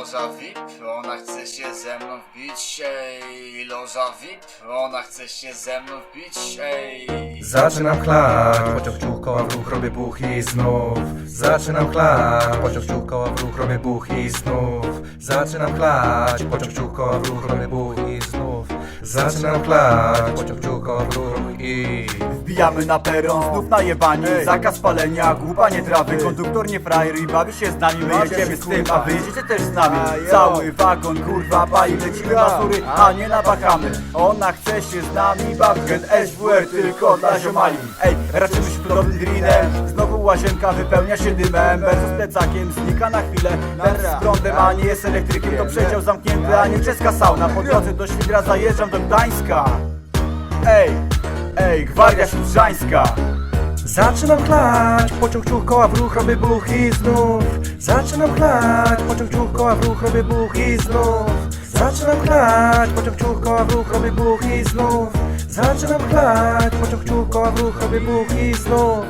loża VIP, ona chce się ze mną wbić, ej, loża VIP, ona chce się ze mną wbić, ej. Zaczynam chlać, pociąg ciuch koła w ruch, robię buch i znów. Zaczynam chlać, pociąg ciuch koła w ruch, robię buch i znów. Zaczynam chlać, pociąg ciuch koła w ruch, robię buch i znów. Zaczynam chlać, pociąg ciuch koła w ruch i... Wbijamy na peron, znów najebani. Zakaz palenia, głupanie trawy. Konduktor nie frajer i bawi się z nami. My jedziemy z tym, a wy jedziecie też z nami. Cały wagon, kurwa, pali Lecimy na sury, a? nie na Bahamy. Ona chce się z nami bawić SWR tylko dla ziomali. Ej, raczymy podobnym greenem. Znowu łazienka wypełnia się dymem. Benzo z plecakiem znika na chwilę. Ten z prądem, a nie jest elektrykiem. To przedział zamknięty, a nie czeska sauna. Po drodze do Świdra zajeżdżam do Gdańska. Ej, ej, gwardia ślużańska Zaczynam chlać, pociąg ciuch koła w ruch, robię buch i znów. Zaczynam chlać, pociąg ciuch koła w ruch, robię buch i znów. Zaczynam chlać, pociąg ciuch koła w ruch, robię buch i znów. Zaczynam chlać, pociąg ciuch koła w ruch, robię buch i znów.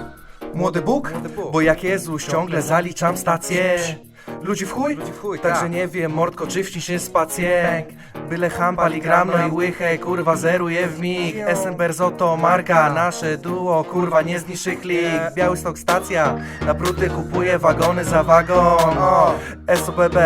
Młody Bóg, bo jak Jezus ciągle zaliczam stację. Ludzi w chuj? Także nie wiem, mordko, czy wciś się spację Byle hambali gram, no i łychę, kurwa, zeruje w mig. SM Berzoto, marka, nasze duo, kurwa, nie zniszczy klik. Białystok stacja, na bruty kupuje wagony za wagon SOBB,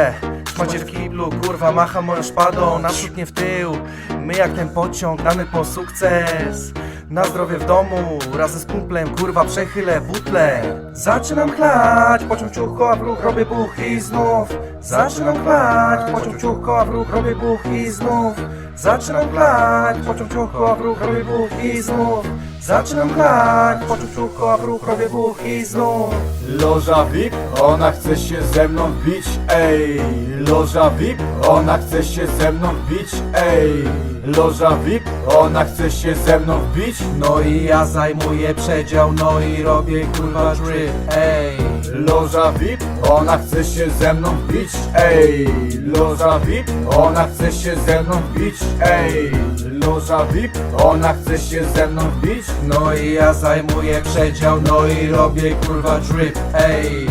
macie w kiblu, kurwa, macha moją szpadą Naprzód nie w tył, my jak ten pociąg, damy po sukces na zdrowie w domu, razem z kumplem, kurwa przechylę butle. Zaczynam chlać, pociąg ciuch koła w ruch, robię buch i znów. Zaczynam chlać, pociąg ciuch koła w ruch, robię buch i znów. Zaczynam chlać, pociąg ciuch koła w ruch, robię buch i znów. Zaczynam chlać, pociąg ciuch koła w ruch, robię buch i znów. Loża VIP, ona chce się ze mną bić, ej. Loża VIP, ona chce się ze mną bić, ej Loża VIP, ona chce się ze mną bić No i ja zajmuję przedział, no i robię kurwa drip, ej Loża VIP, ona chce się ze mną bić, ej Loża VIP, ona chce się ze mną bić, ej Loża VIP, ona chce się ze mną bić No i ja zajmuję przedział, no i robię kurwa drip, ej